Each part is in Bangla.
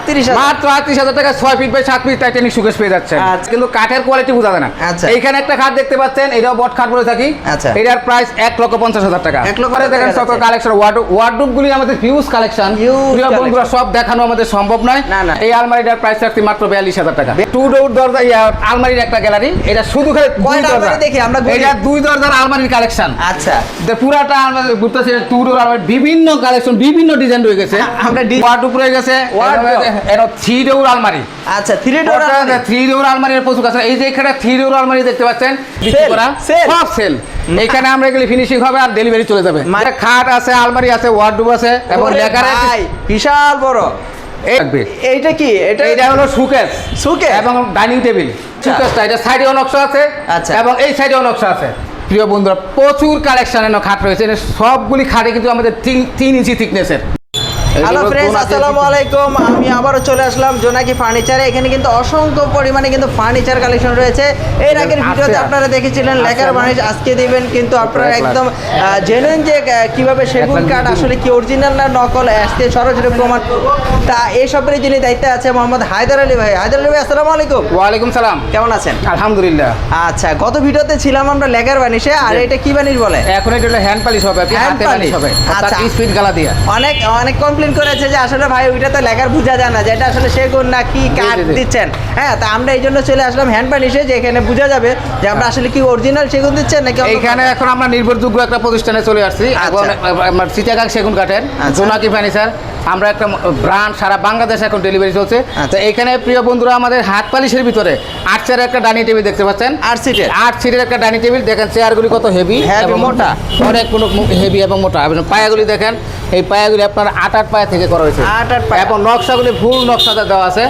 আটত্রিশ মাত্র আটত্রিশ হাজার টাকা ছয় ফিট বাই সাত ফিট টাইটানিক সুকেশ পেয়ে যাচ্ছে আচ্ছা। কিন্তু কাঠের কোয়ালিটি বোঝা যায় না। আচ্ছা। এইখানে একটা খাট দেখতে পাচ্ছেন এটাও বট খাট বলে থাকি। আচ্ছা। এটার প্রাইস এক লক্ষ পঞ্চাশ হাজার টাকা। এক লক্ষ দেখেন টাকা। কালেকশন ওয়ার্ডরোব গুলি আমাদের হিউজ কালেকশন বন্ধুরা সব দেখানো আমাদের সম্ভব নয়। না, না। এই আলমারিটার প্রাইস রাখছি মাত্র বিয়াল্লিশ হাজার টাকা। টু ডোর দরজা আলমারির একটা গ্যালারি এটা শুধু খালি দেখি? আমরা এটা দুই দরজার আলমারির কালেকশন আচ্ছা। পুরাটা আলমারি ঘুরতেছে টু ডোর আলমারি। বিভিন্ন কালেকশন বিভিন্ন ডিজাইন রয়ে গেছে। আমরা ডি- রয়ে গেছে Wardrobe। এটা থ্রি ডোর আলমারি। আচ্ছা থ্রি ডোর থ্রি ডোর আলমারির প্রচুর কাছে এই যে এখানে থ্রি ডোর আলমারি দেখতে পাচ্ছেন বিক্রি Sell, করা sell। সব সেল এখানে আমরা এগুলি ফিনিশিং হবে আর ডেলিভারি চলে যাবে। মানে- খাট আছে আলমারি আছে ওয়ার্ডরোব আছে এবং লেখার বিশাল বড়। এইটা কি? এটা এটা হলো সুকেস? এবং ডাইনিং টেবিল সুকেসটা এটা সাইডেও নকশা আছে আচ্ছা। এবং এই সাইডেও নকশা আছে। প্রিয় বন্ধুরা প্রচুর কালেকশনের খাট রয়েছে। সবগুলি খাটে কিন্তু আমাদের তিন তিন ইঞ্চি থিকনেসের হ্যালো ফ্রেন্ডস আসসালামু আলাইকুম। আমি আবারও চলে আসলাম জোনাকি ফার্নিচারে। এখানে কিন্তু অসংখ্য পরিমাণে কিন্তু ফার্নিচার কালেকশন রয়েছে। এর আগের ভিডিওতে আপনারা দেখেছিলেন লেখার। বার্নিশ আজকে দিবেন কিন্তু আপনারা একদম জেনুইন যে কীভাবে সেগুন কাঠ আসলে কি অরিজিনাল না নকল আজকে সরাসরি প্রমাণ তা এইসবের যিনি দায়িত্বে আছে মোহাম্মদ হায়দার আলী ভাই। হায়দার আলী ভাই আসসালামু আলাইকুম। ওয়ালাইকুম সালাম। কেমন আছেন? আলহামদুলিল্লাহ। আচ্ছা গত ভিডিওতে ছিলাম আমরা লেখার বার্নিশে আর এটা কি বার্নিশ বলে? এখন এটা হলো হ্যান্ড পালিশ হবে হাতে পালিশ হবে। আচ্ছা। স্পিড গালা দিয়ে। অনেক অনেক কমপ্লেন করেছে যে আসলে ভাই ওইটা তো লেখার বোঝা যায় না যে এটা আসলে সেগুন না কি কাঠ জি। দিচ্ছেন হ্যাঁ তা আমরা এই জন্য চলে আসলাম হ্যান্ড পানিশে যে এখানে বোঝা যাবে যে আমরা আসলে কি অরিজিনাল সেগুন দিচ্ছেন নাকি এখানে এখন আমরা নির্ভরযোগ্য একটা প্রতিষ্ঠানে চলে আসছি আচ্ছা। আমার সিটাকাক সেগুন কাঠের আচ্ছা। জোনাকি ফার্নিচার আমরা একটা ব্রান্ড সারা বাংলাদেশে এখন ডেলিভারি চলছে আচ্ছা। তো এইখানে প্রিয় বন্ধুরা আমাদের হাত পালিশের ভিতরে আট চেয়ারের একটা ডাইনিং টেবিল দেখতে পাচ্ছেন আট সিটের আট সিটের একটা ডাইনিং টেবিল দেখেন চেয়ারগুলি কত হেভি এবং মোটা। অনেক কোনো হেভি এবং মোটা এবং পায়াগুলি দেখেন এই পায়াগুলি আপনার আট আট পায়া থেকে করা হয়েছে আট আট পায়া। এবং নকশাগুলি ফুল নকশাতে দেওয়া আছে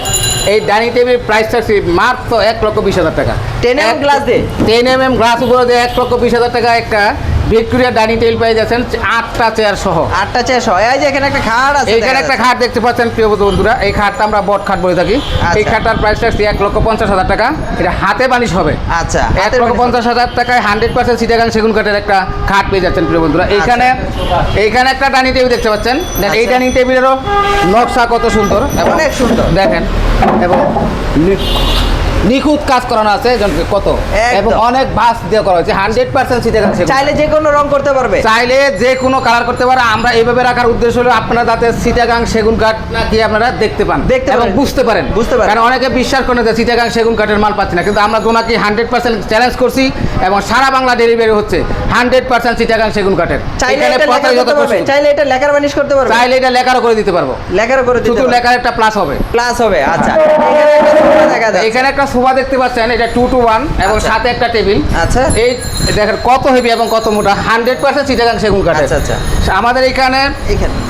এই ডাইনিং টেবিল প্রাইস থাকছে মাত্র এক লক্ষ বিশ হাজার টাকা টেন এম গ্লাস দিয়ে? টেন এম এম গ্লাস উপরে দিয়ে এক লক্ষ বিশ হাজার টাকা একটা ভিক্টোরিয়া ডাইনিং টেবিল পেয়ে যাচ্ছেন আটটা চেয়ার সহ আটটা চেয়ার সহ এই যে এখানে একটা খাট আছে এখানে একটা। খাট দেখতে পাচ্ছেন প্রিয় বন্ধুরা এই খাটটা আমরা বট খাট বলে থাকি আচ্ছা। এই খাটটার প্রাইস থাকছে এক লক্ষ পঞ্চাশ হাজার টাকা এটা হাতে বানিশ হবে আচ্ছা এক লক্ষ। পঞ্চাশ হাজার টাকায় হান্ড্রেড পার্সেন্ট সিটাগাং সেগুন কাঠের একটা খাট পেয়ে যাচ্ছেন প্রিয় বন্ধুরা এইখানে এইখানে একটা ডাইনিং টেবিল দেখতে পাচ্ছেন এই আচ্ছা। ডাইনিং টেবিলেরও নকশা কত সুন্দর অনেক সুন্দর। দেখেন এবং নিখুঁত কাজ করানো আছে কত? এবং অনেক বাস দিয়ে করা হয়েছে হান্ড্রেড পার্সেন্ট সিটাগাং সেগুন চাইলে যে কোনো রং করতে পারবে। চাইলে যে কোনো কালার করতে পারে আমরা এইভাবে রাখার উদ্দেশ্য হলো আপনারা যাতে সিটাগাং সেগুন কাঠ কি আপনারা দেখতে পান দেখতে এবং বুঝতে পারেন। বুঝতে পারেন। কারণ অনেকে বিশ্বাস করে যে সিটাগাং সেগুন কাঠের মাল পাচ্ছি না কিন্তু আমরা জোনাকি হান্ড্রেড পার্সেন্ট চ্যালেঞ্জ করছি এবং সারা বাংলা ডেলিভারি হচ্ছে হান্ড্রেড পার্সেন্ট সিটাগাং সেগুন কাঠের। চাইলে চাইলে এটা লেখার বানিশ করতে পারবে। চাইলে এটা লেখারও করে দিতে পারব। লেখার করে দিতে শুধু লেখার একটা প্লাস হবে। প্লাস হবে আচ্ছা। এখানে একটা সোফা দেখতে পাচ্ছেন এটা টু টু ওয়ান এবং আচ্ছা। সাথে একটা টেবিল আচ্ছা এই দেখেন কত হেভি এবং কত মোটা হান্ড্রেড পার্সেন্ট চিটাগাং সেগুন কাঠের আচ্ছা, আচ্ছা। আমাদের এখানে।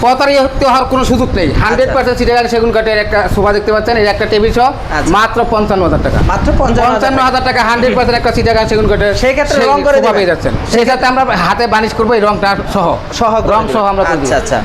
প্রতারিত হওয়ার কোনো সুযোগ নেই হান্ড্রেড আচ্ছা। পার্সেন্ট চিটাগাং সেগুন কাঠের একটা সোফা দেখতে পাচ্ছেন এই একটা টেবিল সহ। মাত্র পঞ্চান্ন হাজার টাকা মাত্র পঞ্চান্ন হাজার টাকা হান্ড্রেড পার্সেন্ট একটা চিটাগাং সেগুন কাঠের সেই ক্ষেত্রে রং করে? পেয়ে যাচ্ছেন সেই সাথে আমরা হাতে বানিশ করব এই রংটা সহ সহ রং সহ আমরা আচ্ছা আচ্ছা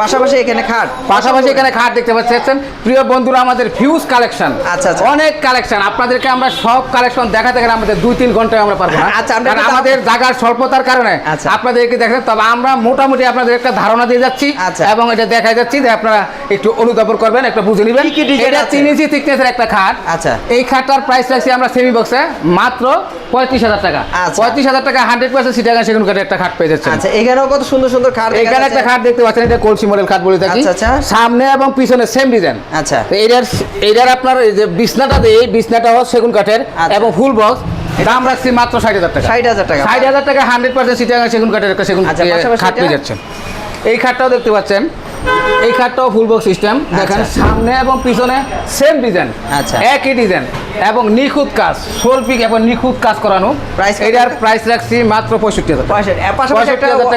পাশাপাশি এখানে খাট পাশাপাশি এখানে খাট দেখতে পাচ্ছেন প্রিয় বন্ধুরা আমাদের ফিউজ কালেকশন আচ্ছা, আচ্ছা। অনেক কালেকশন আপনাদেরকে আমরা সব কালেকশন দেখাতে গেলে আমাদের দুই তিন ঘন্টায় আমরা পারব না আচ্ছা, আমাদের জায়গার স্বল্পতার কারণে আচ্ছা। আপনাদেরকে দেখেন তবে আমরা মোটামুটি আপনাদের একটা ধারণা দিয়ে যাচ্ছি আচ্ছা। এবং এটা দেখাই যাচ্ছি যে আপনারা একটু অনুধাবন করবেন একটু বুঝে নেবেন এটা? তিন ইঞ্চি thickness-এর একটা খাট আচ্ছা। এই খাটটার প্রাইস রাখছি আমরা সেমি বক্সে মাত্র পঁয়ত্রিশ হাজার টাকা। আচ্ছা। পঁয়ত্রিশ হাজার টাকা হান্ড্রেড পার্সেন্ট সিটাগান সেগুন কাঠের একটা খাট পেয়ে যাচ্ছেন। আচ্ছা এখানেও কত সুন্দর সুন্দর খাট এখানে একটা খাট দেখতে পাচ্ছেন এটা কলসি মডেল খাট বলে থাকি। আচ্ছা, আচ্ছা। সামনে এবং পিছনে সেম ডিজাইন আচ্ছা। তো এটার এটার আপনার এই যে বিছনাটা দিয়ে এই বিছনাটা হচ্ছে সেগুন কাঠের আচ্ছা। এবং ফুল বক্স দাম রাখছি মাত্র ষাট হাজার টাকা। ষাট হাজার টাকা। ষাট হাজার টাকা হান্ড্রেড পার্সেন্ট সেগুন কাঠের একটা সেগুন এ, খাট পেয়ে? যাচ্ছেন। এই খাটটাও দেখতে পাচ্ছেন। এই খাটটাও ফুল বক্স সিস্টেম দেখেন। সামনে এবং পিছনে সেম ডিজাইন আচ্ছা। একই ডিজাইন এবং নিখুঁত কাজ শোলপিক এবং নিখুঁত কাজ করানো কত? এটার প্রাইস রাখছি মাত্র পঁয়ষট্টি হাজার টাকা। পঁয়ষট্টি। হাজার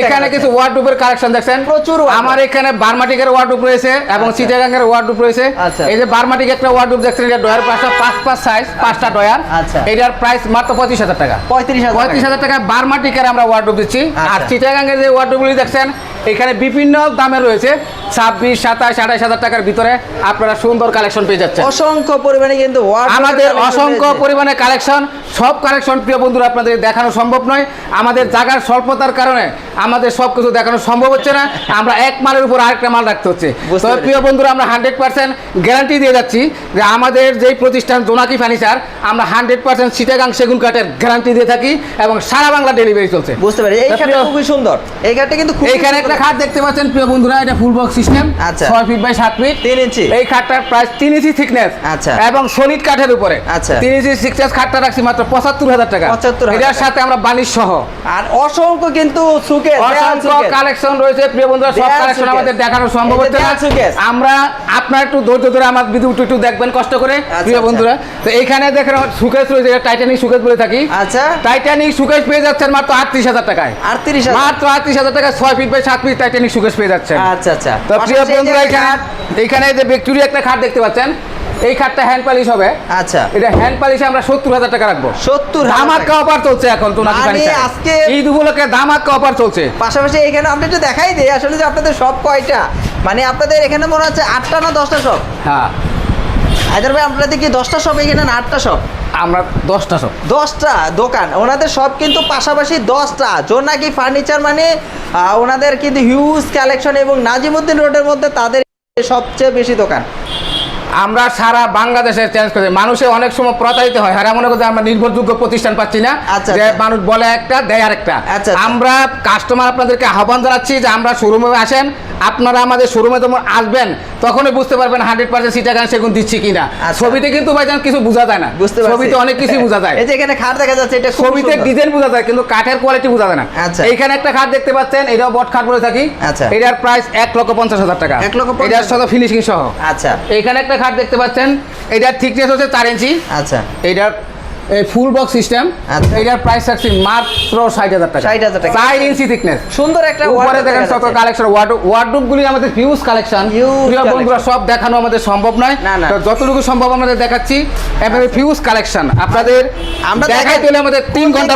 এখানে কিছু ওয়ার্ডরোবের কালেকশন দেখছেন প্রচুর আমার এখানে বারমাটিকের ওয়ার্ডরোব রয়েছে এবং আচ্ছা। চিটাগাঙ্গের ওয়ার্ডরোব রয়েছে আচ্ছা। এই যে বারমাটিক একটা ওয়ার্ডরোব দেখছেন এটা ডয়ার পাঁচটা পাঁচ পাঁচ সাইজ পাঁচটা ডয়ার আচ্ছা। এটার প্রাইস মাত্র পঁয়ত্রিশ হাজার টাকা পঁয়ত্রিশ হাজার টাকা বারমাটিকের আমরা ওয়ার্ডরোব দিচ্ছি আর। চিটাগাঙ্গের যে ওয়ার্ডরোবগুলি দেখছেন এখানে বিভিন্ন দামে রয়েছে ছাব্বিশ সাতাশ আঠাশ হাজার টাকার ভিতরে আপনারা সুন্দর কালেকশন পেয়ে যাচ্ছেন অসংখ্য পরিমাণে কিন্তু আমাদের অসংখ্য পরিমাণে কালেকশন সব কালেকশন প্রিয় বন্ধুরা আপনাদের দেখানো সম্ভব নয়। আমাদের জায়গার স্বল্পতার কারণে আমাদের সব কিছু দেখানো সম্ভব হচ্ছে না। আমরা এক মালের উপর আরেকটা মাল রাখতে হচ্ছে। তবে প্রিয় বন্ধুরা আমরা হান্ড্রেড পার্সেন্ট গ্যারান্টি দিয়ে যাচ্ছি যে আমাদের যেই প্রতিষ্ঠান জোনাকি ফার্নিচার আমরা হান্ড্রেড পার্সেন্ট সিটাগাং সেগুন কাঠের গ্যারান্টি দিয়ে থাকি এবং সারা বাংলা ডেলিভারি চলছে। বুঝতে পারি এই খাটটা খুবই সুন্দর। এই খাটটা কিন্তু এইখানে একটা খাট দেখতে পাচ্ছেন প্রিয় বন্ধুরা এটা ফুল বক্স সিস্টেম আচ্ছা। ছয় ফিট বাই সাত ফিট তিন ইঞ্চি। এই খাটটার প্রাইস তিন ইঞ্চি থিকনেস আচ্ছা। এবং সলিড কাঠের উপরে। আচ্ছা। তিন ইঞ্চি সিক্স ইঞ্চ খাটটা রাখছি মাত্র পঁচাত্তর হাজার টাকা। 75,000 এটার সাথে আমরা বানিশ সহ। আর অসংখ্য কিন্তু সুকেস অসংখ্য কালেকশন রয়েছে। প্রিয় বন্ধুরা সব কালেকশন আমাদের দেখানো সম্ভব হচ্ছে না। আমরা আপনার একটু ধৈর্য ধরে আমার বিদ্যুৎ একটু একটু দেখবেন কষ্ট করে প্রিয় আচ্ছা। বন্ধুরা। তো এইখানে দেখেন সুকেশ রয়েছে টাইটানিক সুকেশ বলে থাকি। আচ্ছা। টাইটানিক সুকেশ পেয়ে যাচ্ছেন মাত্র আটত্রিশ হাজার টাকায়। আটত্রিশ মাত্র আটত্রিশ হাজার টাকা ছয় ফিট বাই সাত ফিট টাইটানিক সুকেশ পেয়ে যাচ্ছেন। আচ্ছা আচ্ছা। তো প্রিয় বন্ধুরা এখানে। এইখানে যে ভিক্টোরিয়া একটা খাট দেখতে পাচ্ছেন। এই খাটটা হ্যান্ড পালিশ হবে। আচ্ছা। এটা হ্যান্ড পালিশে আমরা সত্তর হাজার টাকা রাখব। সত্তর ধামাক্কা অফার চলছে এখন তো নাকি মানে আজকে- ঈদ উপলক্ষে ধামাক্কা অফার চলছে। পাশাপাশি এখানে আপনি একটু দেখাই দিই আসলে যে আপনাদের সব কয়টা? মানে আপনাদের এখানে মনে হচ্ছে আটটা না দশটা সব হ্যাঁ। হায়দার ভাই আপনাদের কি দশটা সব এখানে না আটটা সব আমরা দশটা সব দশটা দোকান। ওনাদের সব কিন্তু পাশাপাশি দশটা। জোনাকি ফার্নিচার মানে ওনাদের কিন্তু হিউজ কালেকশন এবং নাজিমুদ্দিন রোডের মধ্যে তাদের সবচেয়ে বেশি দোকান। আমরা সারা বাংলাদেশে চেঞ্জ করে মানুষে অনেক সময় প্রতারিত হয়। হারা মনে করছে আমরা নির্ভরযোগ্য প্রতিষ্ঠান পাচ্ছি না আচ্ছা, যে আচ্ছা। মানুষ বলে একটা দেয় আরেকটা। আচ্ছা। আমরা কাস্টমার আপনাদেরকে আহ্বান জানাচ্ছি যে আমরা শোরুমে আসেন আপনারা আমাদের শোরুমে যখন আসবেন তখনই বুঝতে পারবেন হান্ড্রেড পার্সেন্ট সিটাগান সেগুন দিচ্ছি কিনা। ছবিতে কিন্তু ভাইজান কিছু বোঝা যায় না। বুঝতে ছবিতে অনেক কিছু বোঝা যায়। এই যে এখানে খাট দেখা যাচ্ছে এটা ছবিতে ডিজাইন বোঝা যায় কিন্তু কাঠের কোয়ালিটি বোঝা যায় না। আচ্ছা। এইখানে একটা খাট দেখতে পাচ্ছেন এটাও বট খাট বলে থাকি। আচ্ছা। এটার প্রাইস এক লক্ষ পঞ্চাশ হাজার টাকা। এক লক্ষ এটার সাথে ফিনিশিং সহ। আচ্ছা। এইখানে একটা খাট দেখতে পাচ্ছেন। এটার থিকনেস হচ্ছে চার ইঞ্চি। আচ্ছা। এইটার ফুল বক্স সিস্টেম আচ্ছা। প্রাইস রাখছি মাত্র ষাট হাজার টাকা। 60,000 টাকা। চার ইঞ্চি থিকনেস সুন্দর একটা উপরে দেখেন যাচ্ছে। কালেকশন ওয়ার্ডরোব গুলি আমাদের হিউজ কালেকশন। বন্ধুরা সব দেখানো আমাদের সম্ভব নয়। যতটুকু সম্ভব আমাদের দেখাচ্ছি এভাবে হিউজ কালেকশন আপনাদের আমরা দেখাই দিলে আমাদের তিন ঘণ্টা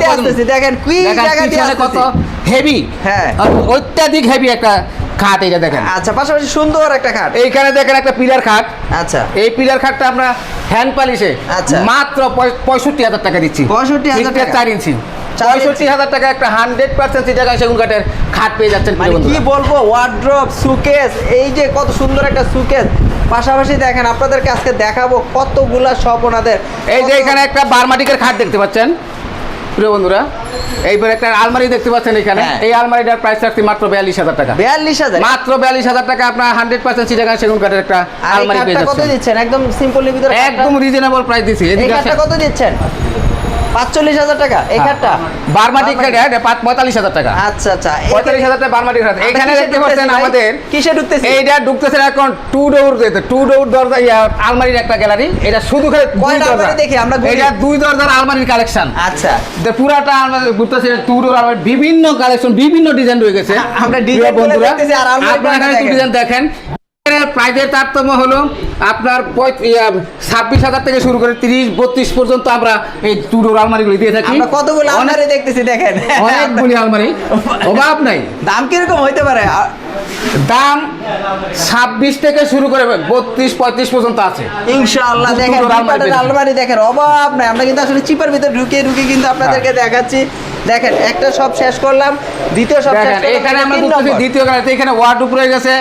দেখেন কত হেভি হ্যাঁ। অত্যাধিক হেভি একটা খাট এটা দেখেন। আচ্ছা পাশাপাশি সুন্দর একটা খাট। এইখানে দেখেন একটা পিলার খাট। আচ্ছা। এই পিলার খাটটা আমরা হ্যান্ড পালিশে আচ্ছা। মাত্র পঁয়- পঁয়ষট্টি হাজার টাকা দিচ্ছি। 65,000 তিনটে টাকা? চার ইঞ্চি পঁয়ষট্টি হাজার টাকা একটা হান্ড্রেড পার্সেন্ট চিটাগাং সেগুন কাঠের খাট পেয়ে যাচ্ছেন মানে কি বলব ওয়ার্ড্রপ সুকেস এই যে কত সুন্দর একটা সুকেস পাশাপাশি দেখেন আপনাদেরকে আজকে দেখাবো কতগুলা সব ওনাদের। এই যে এখানে একটা বারমাটিকের খাট দেখতে পাচ্ছেন। প্রিয় বন্ধুরা এইবার একটা আলমারি দেখতে পাচ্ছেন এখানে। হ্যাঁ। এই আলমারিটার প্রাইস রাখছি মাত্র বিয়াল্লিশ হাজার টাকা। বিয়াল্লিশ হাজার? মাত্র বিয়াল্লিশ হাজার টাকা আপনার হান্ড্রেড পার্সেন্ট চিটাগাং সেগুন কাঠের একটা আলমারি পেয়ে খাটটা কত যাচ্ছেন। দিচ্ছেন? একদম সিম্পল ভিতরে একদম রিজনেবল প্রাইস দিচ্ছি। কত দিচ্ছেন? পাঁচচল্লিশ হাজার টাকা এই খাটটা? বারমাটিক খাট হ্যাঁ, পঁয়তাল্লিশ হাজার টাকা। আচ্ছা আচ্ছা। পঁয়তাল্লিশ হাজার টাকা বারমাটিক খাট। এখানে দেখতে পাচ্ছেন আমাদের কিসে ঢুকতেছি এইটা ঢুকতেছে এখন টু ডোর টু ডোর দরজা আলমারির একটা গ্যালারি এটা শুধু খালি কয়টা। আলমারি দেখি? আমরা এটা দুই দরজার আলমারির কালেকশন আচ্ছা। পুরাটা আলমারি ঘুরতেছে টু ডোর আলমারি। বিভিন্ন কালেকশন বিভিন্ন ডিজাইন রয়ে গেছে। আমরা ডিজাইন বন্ধুরা আপনারা। ডিজাইন দেখেন। প্রাইজের তারতম্য হলো আপনার ছাব্বিশ হাজার থেকে শুরু করে তিরিশ বত্রিশ পর্যন্ত আমরা এই টু ডোর আলমারিগুলি দিয়ে থাকি। আমরা কতগুলো আলমারি দেখতেছি দেখেন। অনেকগুলি আলমারি। অভাব নাই। দাম কীরকম হইতে পারে? দাম ছাব্বিশ থেকে শুরু করে বত্রিশ পঁয়ত্রিশ পর্যন্ত আছে। ইনশাআল্লাহ দেখেন আলমারি আলমারি দেখেন। অভাব নাই। আমরা কিন্তু আসলে চিপার ভিতরে ঢুকে ঢুকে কিন্তু আপনাদেরকে দেখাচ্ছি। দেখেন একটা সব শেষ করলাম দ্বিতীয় সব শেষ এখানে আমরা নম্বর। দ্বিতীয় গাড়িতে এখানে ওয়ার্ড উপরে গেছে।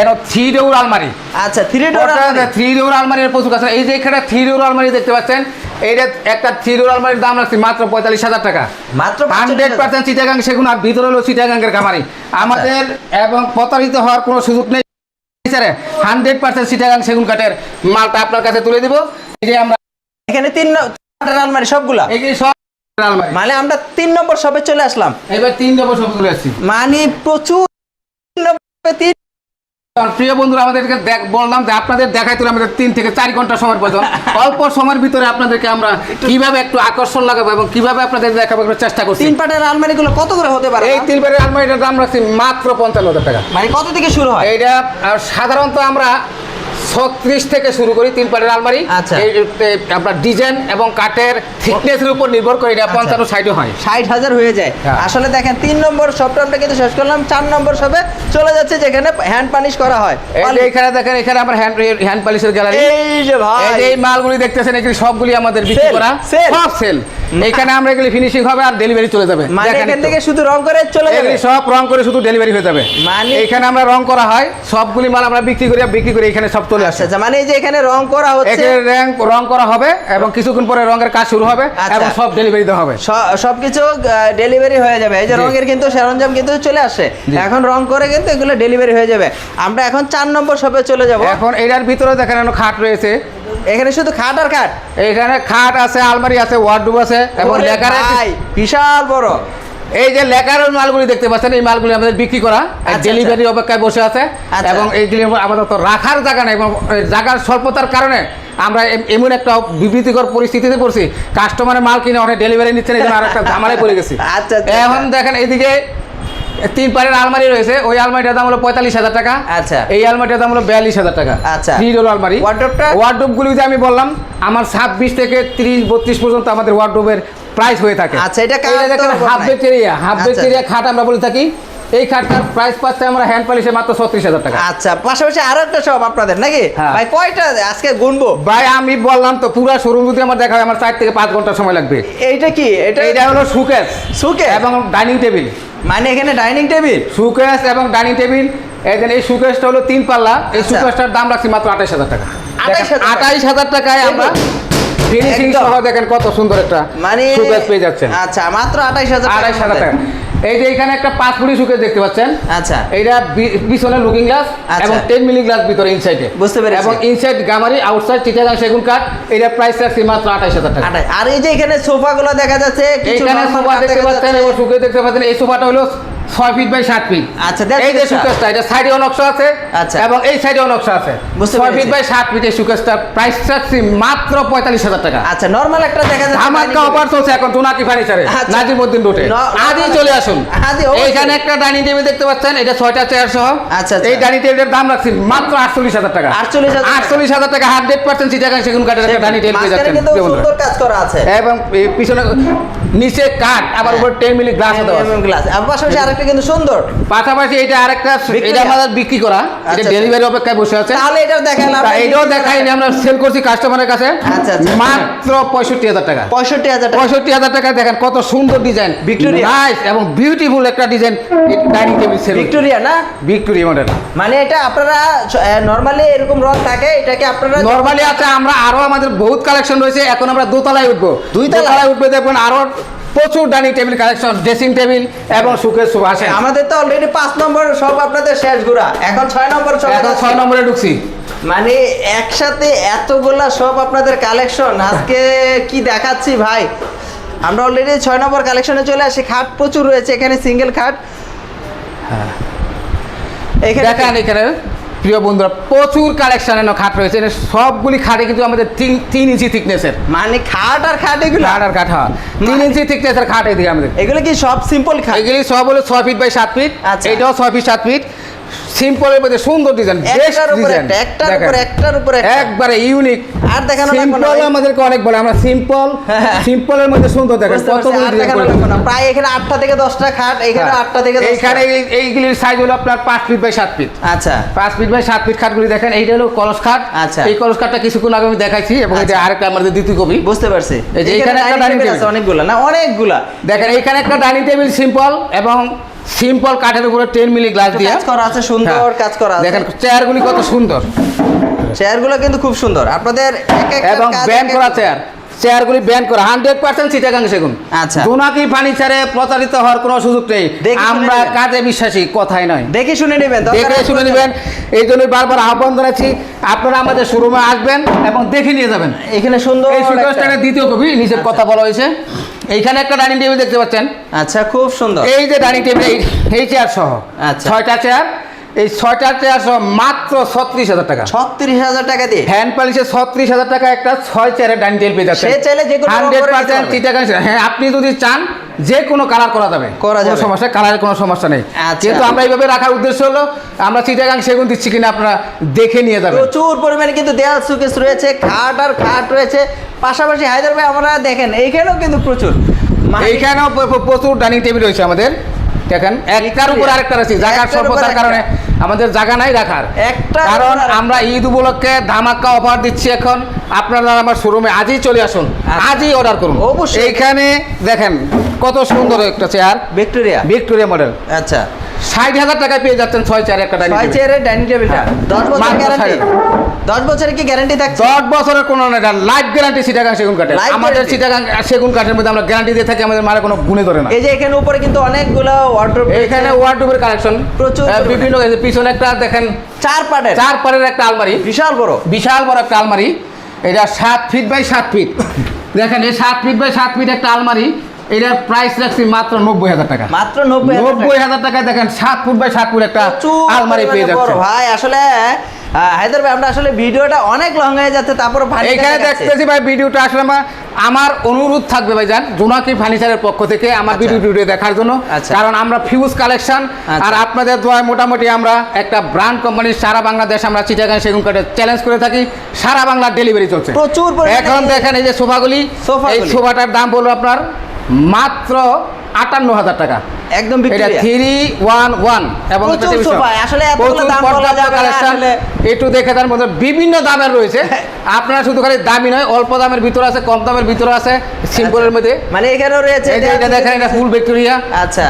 এটা থ্রি ডোর আলমারি। আচ্ছা থ্রি ডোর থ্রি ডোর আলমারির প্রচুর কাছে এই যে এখানে থ্রি ডোর আলমারি দেখতে পাচ্ছেন এইটা একটা থ্রি ডোর আলমারির দাম রাখছি মাত্র পঁয়তাল্লিশ হাজার টাকা। মাত্র হান্ড্রেড পার্সেন্ট চিটাগাং সেগুন আর ভিতরে হলো চিটাগাঙ্গের কামারি আমাদের এবং প্রতারিত হওয়ার কোনো সুযোগ নেই। হান্ড্রেড পার্সেন্ট চিটাগাং সেগুন কাঠের মালটা আপনার কাছে তুলে দিব। এই যে আমরা এখানে তিন আলমারি সবগুলা। এই যে সব আলমারি মানে আমরা তিন নম্বর সবে চলে আসলাম। এবার তিন নম্বর সব চলে আসছি। মানে প্রচুর তিন নম্বরে প্রিয় বন্ধুরা আমাদেরকে দেখ বললাম যে আপনাদের দেখাই তুলে আমাদের তিন থেকে চার ঘণ্টা সময় প্রয়োজন। অল্প সময়ের ভিতরে আপনাদেরকে আমরা কীভাবে একটু আকর্ষণ লাগাবো এবং কীভাবে আপনাদের দেখাবো একটু চেষ্টা করছি। তিন পাটের আলমারি গুলো কত করে হতে পারে এই তিলবারের আলমারিটার দাম রাখছি মাত্র পঞ্চান্ন হাজার টাকা। মানে কত থেকে শুরু হয়? আহ, সাধারণত আমরা ছত্রিশ থেকে শুরু করি তিন পাটের আলমারি। আচ্ছা। আপনার ডিজাইন এবং কাঠের থিকনেসের উপর নির্ভর করে এটা পঞ্চান্ন সাইডও হয়। ষাট হাজার হয়ে যায়। হ্যাঁ। আসলে দেখেন তিন নম্বর শপটা আমরা কিন্তু শেষ করলাম চার নম্বর শপে চলে যাচ্ছে যেখানে হ্যান্ড পালিশ করা হয়। এখানে দেখেন এখানে আমার হ্যান্ড হ্যান্ড পলিশের গ্যালারি এই যে ভাই। এই মালগুলি দেখতেছেন এগুলি সবগুলি আমাদের বিক্রি করা। সব সেল এখানে আমরা এগুলি ফিনিশিং হবে আর ডেলিভারি চলে যাবে। মানে এখান থেকে শুধু রং করে চলে যাবে? সব রং করে শুধু ডেলিভারি হয়ে যাবে। মানে- এখানে আমরা রং করা হয় সবগুলি মাল আমরা বিক্রি করি আর বিক্রি করি এখানে সব চলে আচ্ছা আসে। আচ্ছা মানে এই যে এখানে রং করা হচ্ছে এখানে রং রং করা হবে এবং কিছুক্ষণ পরে রঙের কাজ শুরু হবে আচ্ছা। এবং সব ডেলিভারি দেওয়া হবে। সবকিছু ডেলিভারি হয়ে যাবে। এই যে। রঙের কিন্তু সরঞ্জাম কিন্তু চলে আসে। এখন রং করে কিন্তু এগুলো ডেলিভারি হয়ে যাবে। আমরা এখন চার নম্বর শপে চলে যাব। এখন এটার ভিতরে দেখেন খাট রয়েছে। এখানে শুধু খাট আর খাট? এখানে খাট আছে আলমারি আছে ওয়ার্ডরোব আছে এবং লেখার বিশাল বড়। এই যে লেকারের মালগুলি দেখতে পাচ্ছেন এই মালগুলি আমাদের বিক্রি করা আচ্ছা, ডেলিভারি অপেক্ষায় বসে আছে আচ্ছা। এবং এইগুলি আপাতত রাখার জায়গা নেই এবং জায়গার স্বল্পতার কারণে আমরা এম- এমন একটা বিবৃতিকর পরিস্থিতিতে পড়ছি কাস্টমারের মাল কিনে অনেক ডেলিভারি নিচ্ছেন এই জন্য আর একটা ঝামেলায় পড়ে গেছি। আচ্ছা, আচ্ছা, এখন দেখেন এইদিকে তিন পারের আলমারি রয়েছে ওই আলমারিটার দাম হলো পঁয়তাল্লিশ হাজার টাকা আচ্ছা। এই আলমারিটার দাম হলো বিয়াল্লিশ হাজার টাকা আচ্ছা। থ্রি ডোর আলমারি Wardrobe-টা? ওয়ার্ডরোবগুলি যে আমি বললাম আমার ছাব্বিশ থেকে তিরিশ বত্রিশ পর্যন্ত আমাদের ওয়ার্ডরোবের প্রাইস হয়ে থাকে আচ্ছা, এটা হাফ নাই? ব্যাকটেরিয়া হাফ আচ্ছা। ব্যাকটেরিয়া খাট আমরা বলে থাকি এই খাটটার প্রাইস পাচ্ছে আমরা হ্যান্ড পলিশে মাত্র ছত্রিশ হাজার টাকা। আচ্ছা পাশাপাশি আরও একটা শপ আপনাদের নাকি? হ্যাঁ। ভাই কয়টা আজকে গুনবো? ভাই আমি বললাম তো পুরো শোরুম যদি আমার দেখা হয় আমার চার থেকে পাঁচ ঘণ্টা সময় লাগবে। এইটা কি? এটা এটা হলো সুকেস Suitcase? এবং ডাইনিং টেবিল মানে এখানে ডাইনিং টেবিল সুকেস এবং ডাইনিং টেবিল এখানে এই সুকেসটা হলো তিন পাল্লা। এই আচ্ছা। সুকেসটার দাম রাখছি মাত্র আঠাইশ হাজার টাকা। 28,000 টাকা? হাজার টাকায় আমরা ফিনিশিং সহ দেখেন কত সুন্দর একটা মানে সুকেস পেয়ে যাচ্ছেন। আচ্ছা মাত্র আঠাইশ হাজার আড়াইশ হাজার টাকা। এই যে এখানে একটা পাঁচ ফুটি সুকেস দেখতে পাচ্ছেন। আচ্ছা। এইটা বি- পিছনে লুকিং গ্লাস আচ্ছা। এবং টেন মিলি গ্লাস ভিতরে ইনসাইডে বুঝতে পেরেছি। এবং ইনসাইড গামারি আউটসাইড চিটাগাং সেগুন কাঠ এটা প্রাইস রাখছি মাত্র আঠাইশ হাজার টাকা। আঠাশ আর এই যে এখানে সোফা গুলো দেখা যাচ্ছে কিছু সোফা দেখতে পাচ্ছেন। এবং সুকে দেখতে পাচ্ছেন। এই সোফাটা হলো ছয় ফিট বাই সাত ফিট আচ্ছা, এই যে. সুকেসটা এটা সাইডে নকশা আছে আচ্ছা। এবং এই সাইডেও নকশা আছে ছয় ফিট বাই সাত ফিট এই সুকেসটা প্রাইস রাখছি মাত্র পঁয়তাল্লিশ হাজার টাকা আচ্ছা নরমাল একটা দেখা যাচ্ছে ধামাকা dining table। অফার চলছে এখন জোনাকি ফার্নিচারে আচ্ছা। নাজিমউদ্দিন রোডে আজই চলে আসুন। এইখানে একটা ডাইনিং টেবিল দেখতে পাচ্ছেন এটা ছয়টা চেয়ার সহ আচ্ছা, আচ্ছা। এই ডাইনিং টেবিলের দাম রাখছি মাত্র আটচল্লিশ হাজার টাকা 48,000 টাকা। আটচল্লিশ হাজার টাকা হান্ড্রেড পার্সেন্ট চিটাগাং সেগুন কাঠের একটা ডাইনিং টেবিল পেয়ে যাচ্ছেন এবং পিছনে নিচে কাঠ আবার উপর টেন মিলি গ্লাস দেওয়া গ্লাস আর পাশাপাশি আরেকটা কিন্তু সুন্দর। পাশাপাশি এটা আরেকটা এটা? আমাদের বিক্রি করা। এটা আচ্ছা, ডেলিভারি অপেক্ষায় বসে আছে। তাহলে এটা দেখালাম তা এটাও দেখাই আমরা সেল করছি কাস্টমারের কাছে। আচ্ছা, আচ্ছা। মাত্র পঁয়ষট্টি হাজার টাকা। পঁয়ষট্টি হাজার পঁয়ষট্টি হাজার টাকা দেখেন কত সুন্দর ডিজাইন। নাইস এবং বিউটিফুল একটা design dining table sale Victoria না? ভিক্টোরিয়া মডেল মানে এটা আপনারা নরমালি এরকম রং থাকে এটাকে আপনারা নরমালি আছে আমরা আরও আমাদের বহুত কালেকশন রয়েছে এখন আমরা দোতলায় উঠবো। দুই তলায় উঠবে দেখবেন আরও প্রচুর dining table collection dressing table এবং সুকের সুখ আছে আমাদের তো অলরেডি পাঁচ নম্বর সব আপনাদের শেষ ঘোরা এখন ছয় নম্বর এখন ছয় নম্বরে ঢুকছি। মানে একসাথে এতগুলা সব আপনাদের কালেকশন আজকে কি দেখাচ্ছি ভাই? আমরা অলরেডি ছয় নম্বর কালেকশনে চলে আসি। খাট প্রচুর রয়েছে এখানে সিঙ্গেল খাট। এখানে দেখেন এখানে। প্রিয় বন্ধুরা প্রচুর কালেকশন খাট রয়েছে। সবগুলি খাটে কিন্তু আমাদের তিন তিন ইঞ্চি থিকনেসের মানে খাট আর খাট এগুলো? খাট আর খাট হ্যাঁ। তিন ইঞ্চি থিকনেসের খাট এদিকে আমাদের। এগুলো কি সব সিম্পল খাট? এগুলি সব হলো ছয় ফিট বাই সাত ফিট আচ্ছা। এটাও ছয় ফিট সাত ফিট সিম্পলের মধ্যে সুন্দর ডিজাইন বেস্ট ডিজাইন একটার উপর একটার উপর একবারে ইউনিক আর দেখানো সিম্পল আমাদেরকে অনেক বলে আমরা সিম্পল সিম্পলের মধ্যে সুন্দর দেখেন কতগুলো ডিজাইন প্রায় এখানে আটটা থেকে দশটা খাট এখানে হ্যাঁ। থেকে দশটা। এইখানে এই- এইগুলির সাইজ হলো আপনার পাঁচ ফিট বাই সাত ফিট আচ্ছা। পাঁচ ফিট বাই সাত ফিট খাটগুলি দেখেন এইটা হলো কলস খাট। আচ্ছা। এই কলস খাটটা কিছুক্ষণ আগে আমি দেখাইছি এবং এটা আচ্ছা। আরেকটা আমাদের দ্বিতীয় কপি। বুঝতে পারছি। এই যে এখানে একটা dining table আছে। অনেকগুলা। না অনেকগুলা। দেখেন এইখানে একটা ডাইনিং টেবিল সিম্পল এবং সিম্পল কাঠের উপরে টেন মিলি গ্লাস দিয়ে। কাজ করা আছে সুন্দর হ্যাঁ। কাজ করা আছে। দেখেন চেয়ারগুলি কত সুন্দর। চেয়ারগুলো কিন্তু খুব সুন্দর। আপনাদের এক একটা এবং কাজ ব্যান এক এক- করা চেয়ার চেয়ারগুলি ব্যান করা। হান্ড্রেড পার্সেন্ট চিটাগাং সেগুন। আচ্ছা। জোনাকি ফার্নিচারে প্রতারিত হওয়ার কোনো সুযোগ নেই। আমরা কাজে বিশ্বাসী কথাই নয়। দেখে শুনে নেবেন দেখে শুনে নেবেন। এই জন্যই বারবার আহ্বান জানাচ্ছি আপনারা আমাদের শোরুমে আসবেন এবং দেখে নিয়ে যাবেন। এখানে সুন্দর এই একটা- দ্বিতীয় কপি নিচের কথা বলা হয়েছে। এইখানে একটা ডাইনিং টেবিল দেখতে পাচ্ছেন? আচ্ছা খুব সুন্দর। এই যে ডাইনিং টেবিল এই চেয়ার সহ। আচ্ছা। ছয়টা চেয়ার এই ছয়টা চেয়ার সহ মাত্র ছত্রিশ হাজার টাকা। ছত্রিশ হাজার টাকা দিয়ে? হ্যান্ড পালিশে ছত্রিশ হাজার টাকা একটা ছয় চেয়ারের ডাইনিং টেবিল পেয়ে যাচ্ছে হান্ড্রেড পার্সেন্ট হ্যাঁ আপনি যদি চান যে কোনো কালার করা যাবে। করা যাবে। সমস্যা কালারের কোনো সমস্যা নেই। যেহেতু কিন্তু আমরা এইভাবে রাখার উদ্দেশ্য হলো আমরা চিটাগাং সেগুন দিচ্ছি কিনা আপনারা দেখে নিয়ে যাবেন। প্রচুর পরিমাণে কিন্তু দেয়াল সুকেস রয়েছে খাট আর খাট রয়েছে। পাশাপাশি হায়দার ভাই আমরা দেখেন এইখানেও কিন্তু প্রচুর। এইখানেও প্রচুর ডাইনিং টেবিল রয়েছে আমাদের। দেখেন একটার উপর আরেকটা রয়েছে জায়গার স্বল্পতার কারণে আমাদের জায়গা নাই রাখার। একটা কারণ আমরা ঈদ উপলক্ষে ধামাক্কা অফার দিচ্ছি এখন। আপনারা আমার শোরুমে আজই চলে আসুন আচ্ছা। আজই অর্ডার করুন। অবশ্যই। এইখানে দেখেন কত সুন্দর একটা চেয়ার ভিক্টোরিয়া। ভিক্টোরিয়া মডেল আচ্ছা। ষাট হাজার টাকায় পেয়ে যাচ্ছেন ছয় চেয়ার একটা ডাইনিং ছয় চেয়ারের ডাইনিং টেবিলটা দশ বছর গ্যারান্টি দশ বছরের কি গ্যারান্টি থাকছে? দশ বছরের কোনো না লাইফ গ্যারান্টি সিটাগাং সেগুন কাঠের। Life আমাদের সিটাগাং সেগুন কাঠের মধ্যে আমরা গ্যারান্টি দিয়ে থাকি আমাদের মারা কোনো গুণে ধরে না। এই যে এখানে উপরে কিন্তু অনেকগুলো ওয়ার্ড্রোব এইখানে ওয়ার্ডরোবের কালেকশন প্রচুর বিভিন্ন পিছনে একটা দেখেন চার পাটের। চার পারের একটা আলমারি। বিশাল বড়। বিশাল বড় একটা আলমারি। এটা সাত ফিট বাই সাত ফিট দেখেন এই সাত ফিট বাই সাত ফিট একটা আলমারি। এটার প্রাইস রাখছি মাত্র নব্বই হাজার টাকা। মাত্র নব্বই নব্বই হাজার টাকায় দেখেন সাত ফুট বাই সাত ফুট একটা আলমারি পেয়ে যাচ্ছে। ভাই আসলে হায়দার ভাই আমরা আসলে ভিডিওটা অনেক লং হয়ে যাচ্ছে তারপর এইখানে দেখতেছি ভাই ভিডিওটা আসলে আমার অনুরোধ থাকবে ভাই যান জোনাকি ফার্নিচারের পক্ষ থেকে আমার আচ্ছা। ভিডিও ভিডিও দেখার জন্য। আচ্ছা। কারণ আমরা ফিউজ কালেকশন আচ্ছা। আর আপনাদের দোয়ায় মোটামুটি আমরা একটা ব্র্যান্ড কোম্পানির সারা বাংলাদেশ আমরা চিটাগাং সেগুন কাঠে চ্যালেঞ্জ করে থাকি। সারা বাংলার ডেলিভারি চলছে। প্রচুর এখন দেখেন এই যে সোফাগুলি সোফা এই সোফাটার দাম বলব আপনার মাত্র আটান্ন হাজার টাকা। একদম এটা থ্রি ওয়ান ওয়ান এবং একটা দেখে তার মধ্যে বিভিন্ন দামের রয়েছে। আপনারা শুধু খালি দামি নয় অল্প দামের ভিতরে আছে কম দামের ভিতরে আছে সিম্পলের মধ্যে। মানে এখানেও রয়েছে এটা দেখেন এটা ফুল ভিক্টোরিয়া আচ্ছা।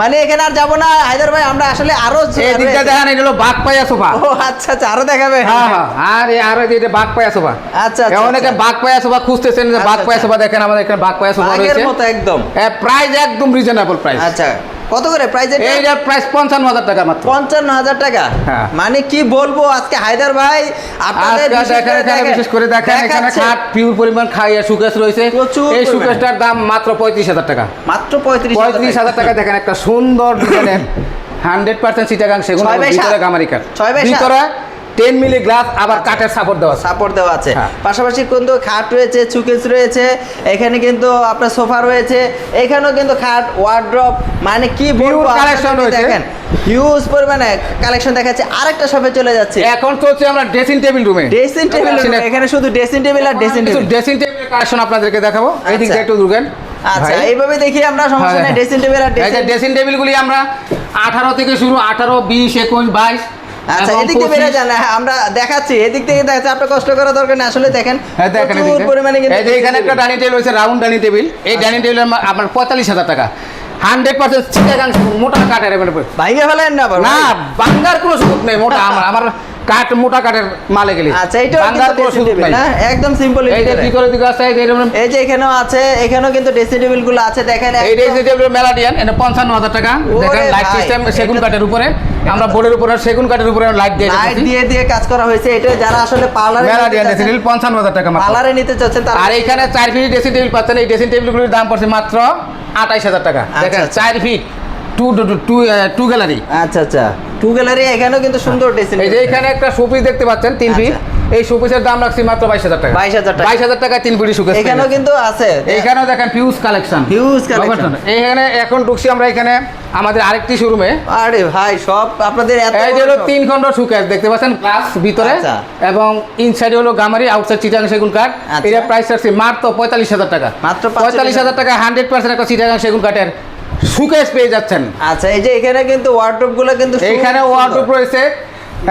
মানে এখানে আর যাব না হায়দার ভাই আমরা আসলে আরও দেখা দেখেন এটা হলো বাঘ পায়া সোফা। ও আচ্ছা আচ্ছা আরও দেখাবে? হ্যাঁ হ্যাঁ আর আর এটা বাঘ পায়া সোফা। আচ্ছা আচ্ছা, অনেকে আচ্ছা। বাঘ পায়া সোফা খুঁজতেছেন বাঘ আচ্ছা, পায়া। সোফা দেখেন আমাদের এখানে বাঘ পায়া সোফা রয়েছে। একদম। প্রাইস একদম রিজনেবল প্রাইস আচ্ছা। কত করে প্রাইস এইটা প্রাইস পঞ্চান্ন হাজার টাকা মাত্র। পঞ্চান্ন হাজার টাকা? হ্যাঁ। মানে কি বলব আজকে হায়দার ভাই আপনাদের বিশেষ করে এখানে দেখেন। বিশেষ করে দেখেন এখানে। খাট পিউর পরিমাণ খাইয়া সুকেশ রয়েছে। এই সুকেশটার দাম মাত্র পঁয়ত্রিশ হাজার টাকা। মাত্র পঁয়ত্রিশ পঁয়ত্রিশ হাজার টাকা দেখেন একটা সুন্দর ডিজাইনের হান্ড্রেড পার্সেন্ট সিটাগাং সেগুন ভিতরে গামারিকার। ভিতরে টেন মিলি গ্লাস আবার কাঠের সাপোর্ট দেওয়া সাপোর্ট দেওয়া আছে। হ্যাঁ। পাশাপাশি কিন্তু খাট রয়েছে সুকেস রয়েছে এখানে কিন্তু আপনার সোফা রয়েছে এখানেও কিন্তু খাট ওয়ার্ড্রপ মানে কি বলব যদি রয়েছে। দেখেন হিউজ পরিমাণে কালেকশন দেখাচ্ছে। আরেকটা শপে চলে যাচ্ছে। এখন চলছে আমরা ড্রেসিং টেবিল রুমে ড্রেসিং টেবিল এখানে শুধু ড্রেসিং টেবিল আর ড্রেসিং টেবিল ড্রেসিং টেবিলের কালেকশন আপনাদেরকে দেখাবো। এই দিক আচ্ছা। একটু ঢুকেন আচ্ছা এইভাবে দেখি আমরা সমস্যা নেই। ড্রেসিং টেবিল আর ড্রেসিং ড্রেসিং টেবিলগুলি আমরা আঠারো থেকে শুরু আঠারো বিশ একুশ বাইশ আচ্ছা এদিক 25 যান হ্যাঁ, আমরা দেখাচ্ছি। এদিক থেকে দেখাচ্ছি আপনার কষ্ট করার দরকার নেই। আসলে দেখেন হ্যাঁ প্রচুর পরিমাণে এই যে এখানে একটা ডাইনিং টেবিল রয়েছে রাউন্ড ডাইনিং টেবিল এই। ডাইনিং টেবিলের আপনার পঁয়তাল্লিশ হাজার টাকা। হান্ড্রেড পার্সেন্ট চিটাগাং মোটা কাঠের ভাইঙ্গে ফেলেন না না। বাঙ্গার কোনো সুযোগ নেই মোটা আমার আমার কাঠ মোটা কাঠের মালে গেলে আচ্ছা এইটাও বাঙ্গার কোনো সুযোগ নেই। একদম সিম্পল এই যে ভিতরে দিকে আছে এই যে এই যে এখানেও আছে এখানেও কিন্তু ড্রেসিং টেবিলগুলো আছে দেখেন এই ড্রেসিং টেবিল মেলাডিয়ান এটা পঞ্চান্ন হাজার টাকা। দেখেন লাইট সিস্টেম সেগুন কাঠের উপরে। আমরা বোর্ডের উপরে সেগুন কাঠের উপরে লাইট দিয়ে লাইট। দিয়ে দিয়ে কাজ করা হয়েছে। এটা যারা আসলে পার্লারে মেলাডিয়ান ড্রেসিং টেবিল পঞ্চান্ন হাজার টাকা মাত্র। পার্লারে নিতে চাচ্ছেন তারা আর এখানে চার ফিট ড্রেসিং টেবিল পাচ্ছেন এই ড্রেসিং টেবিলগুলির দাম পড়ছে মাত্র আঠাইশ হাজার টাকা। আচ্ছা, দেখেন আচ্ছা। চার feet two two two gallery আচ্ছা আচ্ছা। টু গ্যালারি এখানেও কিন্তু সুন্দর ড্রেসিং এই যে এখানে একটা শোপিস দেখতে পাচ্ছেন তিন ফিট আচ্ছা। এই শোপিসের দাম রাখছি মাত্র বাইশ হাজার টাকা। 22,000 টাকা। বাইশ হাজার টাকা তিন ফিট শোকেস এখানেও কিন্তু আছে। এখানেও দেখেন ফিউজ কালেকশন Huge collection। এইখানে এখন ঢুকছি আমরা এখানে আমাদের আরেকটি শোরুমে আরে ভাই সব আপনাদের এত এই যে হলো তিন খন্ড সুকেস দেখতে পাচ্ছেন গ্লাস ভিতরে আচ্ছা। এবং ইনসাইডে হলো গামারি আউটসাইড চিটাগাং সেগুন কাঠ আচ্ছা। এটা প্রাইস রাখছি মাত্র পঁয়তাল্লিশ হাজার টাকা। মাত্র পঁয়তাল্লিশ হাজার। টাকা হান্ড্রেড পার্সেন্ট একটা চিটাগাং সেগুন কাঠের সুকেস পেয়ে যাচ্ছেন। আচ্ছা এই যে এখানে কিন্তু ওয়ার্ড্রপগুলো কিন্তু সুন্দর। এইখানে ওয়ার্ডরোব রয়েছে।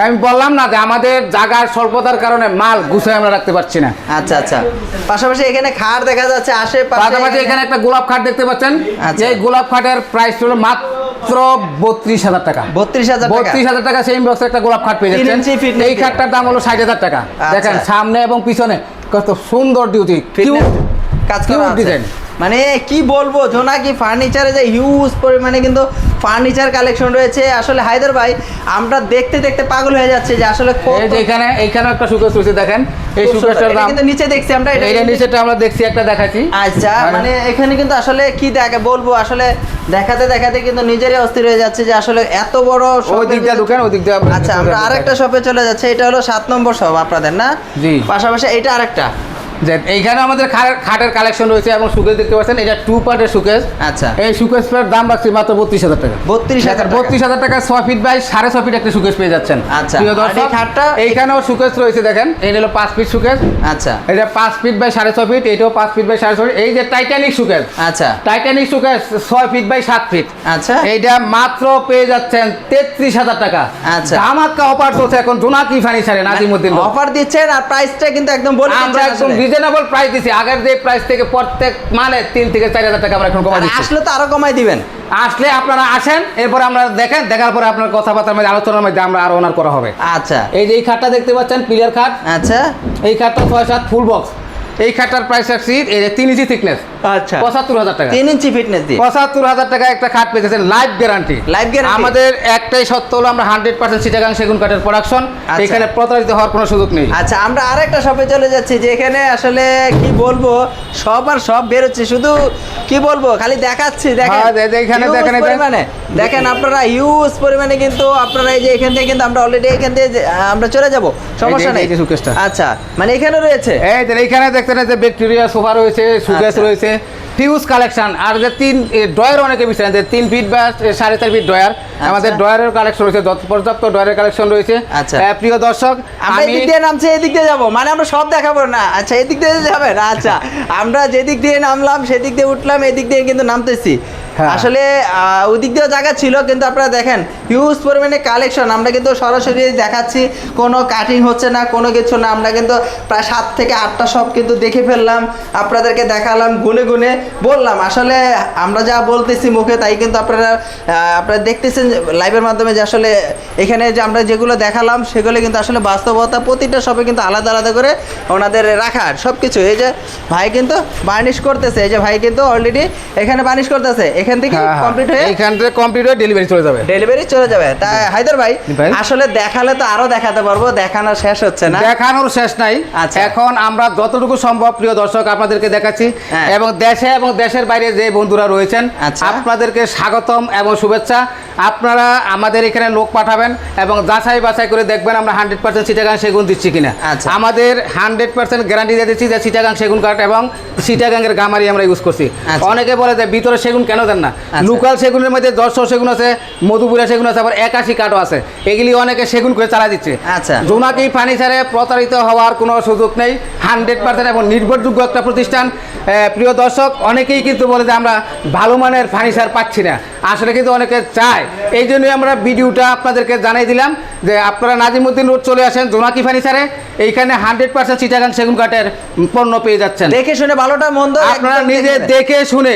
আমি বললাম না যে আমাদের জায়গার স্বল্পতার কারণে মাল গুছিয়ে আমরা রাখতে পারছি না। আচ্ছা আচ্ছা। পাশাপাশি এখানে খাট দেখা যাচ্ছে আশেপাশে পাশাপাশি এখানে একটা গোলাপ খাট দেখতে পাচ্ছেন। আচ্ছা। এই গোলাপ খাটের প্রাইস হলো মাত্র বত্রিশ হাজার টাকা। বত্রিশ হাজার বত্রিশ হাজার টাকা সেম বক্সের একটা গোলাপ খাট পেয়ে যাচ্ছেন। এই খাটটার দাম হলো ষাট হাজার টাকা। আচ্ছা। দেখেন সামনে এবং পিছনে কত সুন্দর ডিউটি Fitness কাজ করা ডিজাইন মানে কি বলব জোনাকি ফার্নিচারে যে হিউজ পরিমাণে কিন্তু ফার্নিচার কালেকশন রয়েছে। আসলে হায়দার ভাই আমরা দেখতে দেখতে পাগল হয়ে যাচ্ছে যে আসলে এখানে এইখানে একটা সুকেশ রয়েছে দেখেন। এই এটা দাম কিন্তু নিচে দেখছি আমরা এটা নিচেটা আমরা দেখছি একটা দেখাচ্ছি। আচ্ছা মানে- এখানে কিন্তু আসলে কি দেখে বলব আসলে দেখাতে দেখাতে কিন্তু নিজেরই অস্থির হয়ে যাচ্ছে যে আসলে এত বড় ওই shop দিক দিয়ে ওই দিক দিয়ে আপনার আচ্ছা আমরা আরেকটা শপে চলে যাচ্ছে এটা হলো সাত নম্বর শপ আপনাদের না? জি। পাশাপাশি এটা আরেকটা। যে এইখানে আমাদের খাটের কালেকশন রয়েছে এবং সুকেশ দেখতে পাচ্ছেন এটা টু পার্টের সুকেশ। আচ্ছা। এই সুকেশের দাম রাখছি মাত্র বত্রিশ হাজার টাকা। বত্রিশ হাজার বত্রিশ হাজার টাকা ছয় ফিট বাই সাড়ে ছয় ফিট একটা সুকেশ পেয়ে যাচ্ছেন। আচ্ছা, খাটটা- এইখানেও সুকেশ রয়েছে দেখেন এই হলো পাঁচ ফিট সুকেশ। আচ্ছা। এটা পাঁচ ফিট বাই সাড়ে ছয় ফিট এটাও পাঁচ ফিট বাই সাড়ে ছয় ফিট এই যে টাইটানিক সুকেশ আচ্ছা। টাইটানিক সুকেশ ছয় ফিট বাই সাত ফিট আচ্ছা। এইটা মাত্র পেয়ে যাচ্ছেন তেত্রিশ হাজার টাকা। আচ্ছা। ধামাকা অফার চলছে এখন জোনাকি ফার্নিচারে নাজিমুদ্দিন রোড। অফার দিচ্ছেন আর প্রাইসটা কিন্তু একদম বলে আমরা একদম। রিজনেবল প্রাইস দিছি। আগের যে প্রাইস থেকে প্রত্যেক মানে তিন থেকে চার হাজার টাকা আমরা এখন কমাই দিচ্ছি। আসলে তো আরও কমাই দিবেন। আসলে আপনারা আসেন এরপর আমরা দেখেন দেখার পরে আপনার কথাবার্তার মধ্যে আলোচনার মধ্যে আমরা আরও ওনার করা হবে। আচ্ছা। এই যে এই খাটটা দেখতে পাচ্ছেন পিলার খাট। আচ্ছা। এই খাটটা ছয় সাত ফুল বক্স এই খাটটার প্রাইস রাখছি এই যে তিন ইঞ্চি থিকনেস আচ্ছা। পঁচাত্তর হাজার টাকা। তিন ইঞ্চি ফিটনেস দিয়ে। পঁচাত্তর হাজার টাকা একটা খাট পেয়েছেন লাইফ গ্যারান্টি Life guarantee? আমাদের একটাই সত্য হলো আমরা হান্ড্রেড পার্সেন্ট সিটাগাং সেগুন কাঠের প্রোডাকশন আচ্ছা। এখানে প্রতারিত হওয়ার কোনো সুযোগ নেই। আচ্ছা আমরা আরেকটা শপে চলে যাচ্ছি যেখানে আসলে কি বলব সব আর সব বেরোচ্ছে শুধু কি বলব খালি দেখাচ্ছি দেখেন। হ্যাঁ, এখানে দেখেন। পরিমাণে। দেখেন আপনারা হিউজ পরিমাণে কিন্তু আপনারা এই যে এখান থেকে কিন্তু আমরা অলরেডি এখান থেকে আমরা চলে যাব। সমস্যা নেই। আচ্ছা মানে এখানে রয়েছে। এই যে এইখানে দেখতে যে ব্যাকটেরিয়া সোফা রয়েছে সুগেস আচ্ছা। রয়েছে হিউজ কালেকশন আর যে তিন ড্রয়ার অনেকে বিচারেন যে তিন ফিট বা সাড়ে চার ফিট ড্রয়ার। আমাদের ড্রয়ারের কালেকশন রয়েছে পর্যাপ্ত ড্রয়ারের কালেকশন রয়েছে। আচ্ছা। প্রিয় দর্শক আমরা আমি এদিক দিয়ে নামছি এদিক দিয়ে যাব। মানে আমরা সব দেখাবো না। আচ্ছা এদিক দিয়ে যাবেন? আচ্ছা। আমরা যেদিক দিয়ে নামলাম সেদিক দিয়ে উঠলাম এদিক দিয়ে কিন্তু নামতেছি। আসলে আহ, ওদিক দিয়েও জায়গা ছিল কিন্তু আপনারা দেখেন হিউজ পরিমাণে কালেকশন আমরা কিন্তু সরাসরি দেখাচ্ছি কোনো কাটিং হচ্ছে না কোনো কিছু না আমরা কিন্তু প্রায় সাত থেকে আটটা সব কিন্তু দেখে ফেললাম আপনাদেরকে দেখালাম গুনে গুনে বললাম আসলে আমরা যা বলতেছি মুখে তাই কিন্তু আপনারা আপনারা দেখতেছেন লাইভের মাধ্যমে যে আসলে এখানে যে আমরা যেগুলো দেখালাম সেগুলো কিন্তু আসলে বাস্তবতা প্রতিটা সবে কিন্তু আলাদা আলাদা করে ওনাদের রাখার সব কিছু এই যে ভাই কিন্তু বার্নিশ করতেছে এই যে ভাই কিন্তু অলরেডি এখানে বার্নিশ করতেছে এখান থেকে কমপ্লিট হয়ে এইখান থেকে কমপ্লিট হয়ে ডেলিভারি চলে যাবে ডেলিভারি চলে যাবে তা হায়দার ভাই। আসলে দেখালে তো আরও দেখাতে পারব দেখানো শেষ হচ্ছে না দেখানোর শেষ নাই আচ্ছা। এখন আমরা যতটুকু সম্ভব প্রিয় দর্শক আপনাদেরকে দেখাচ্ছি হ্যাঁ। এবং দেশে এবং দেশের বাইরে যে বন্ধুরা রয়েছেন আচ্ছা। আপনাদেরকে স্বাগতম এবং শুভেচ্ছা আপনারা আমাদের এখানে লোক পাঠাবেন এবং যাচাই বাছাই করে দেখবেন আমরা হান্ড্রেড পার্সেন্ট সিটাগাং সেগুন দিচ্ছি কিনা আচ্ছা। আমাদের হান্ড্রেড পার্সেন্ট গ্যারান্টি দিয়ে দিচ্ছি যে সিটাগাং সেগুন কাঠ এবং সিটাগাংয়ের গামারি আমরা ইউজ করছি। অনেকে বলে যে ভিতরে সেগুন কেন দেন না। আচ্ছা। লোকাল সেগুনের মধ্যে দশশো সেগুন আছে মধুপুরা সেগুন আছে আবার একাশি কাঠও আছে। এগুলি অনেকে সেগুন করে চালা দিচ্ছে। আচ্ছা। জোনাকি ফার্নিচারে প্রতারিত হওয়ার কোনো সুযোগ নেই হান্ড্রেড পার্সেন্ট এবং নির্ভরযোগ্য একটা প্রতিষ্ঠান। প্রিয় দর্শক অনেকেই কিন্তু বলে যে আমরা ভালো মানের ফার্নিচার পাচ্ছি না। আসলে কিন্তু অনেকে চায়। এই জন্যই আমরা ভিডিওটা আপনাদেরকে জানাই দিলাম যে আপনারা নাজিমুদ্দিন রোড চলে আসেন জোনাকি ফার্নিচারে এইখানে হান্ড্রেড পার্সেন্ট চিটাগাং সেগুন কাঠের পণ্য পেয়ে যাচ্ছেন। দেখে শুনে ভালোটা মন্দ আপনারা নিজে দেখে- দেখে শুনে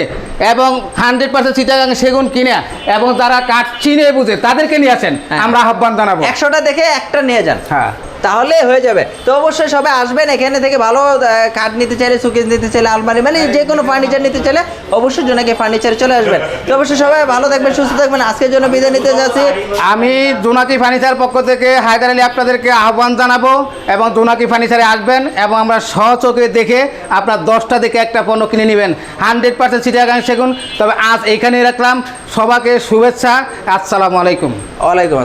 এবং হান্ড্রেড পার্সেন্ট চিটাগাং সেগুন কিনে এবং তারা কাঠ চিনে বুঝে তাদেরকে নিয়ে আসেন। হ্যাঁ। আমরা আহ্বান জানাব। একশোটা দেখে একটা নিয়ে যান। হ্যাঁ। তাহলে হয়ে যাবে। তো অবশ্যই সবাই আসবেন এখানে থেকে ভালো কাঠ নিতে চাইলে সুকেস নিতে চাইলে আলমারি মানে যে কোনো ফার্নিচার নিতে চাইলে অবশ্যই জোনাকি ফার্নিচারে চলে আসবেন। তো অবশ্যই সবাই ভালো থাকবেন সুস্থ থাকবেন। আজকের জন্য বিদায় নিতে যাচ্ছি। আমি জোনাকি ফার্নিচার পক্ষ থেকে হায়দার আলী আপনাদেরকে আহ্বান জানাব এবং জোনাকি ফার্নিচারে আসবেন এবং আমরা সচোখে দেখে আপনার দশটা দেখে একটা পণ্য কিনে নেবেন। হান্ড্রেড পার্সেন্ট চিটাগাং সেগুন। তবে আজ এইখানেই রাখলাম। সবাইকে শুভেচ্ছা। আসসালামু আলাইকুম। ওয়ালাইকুম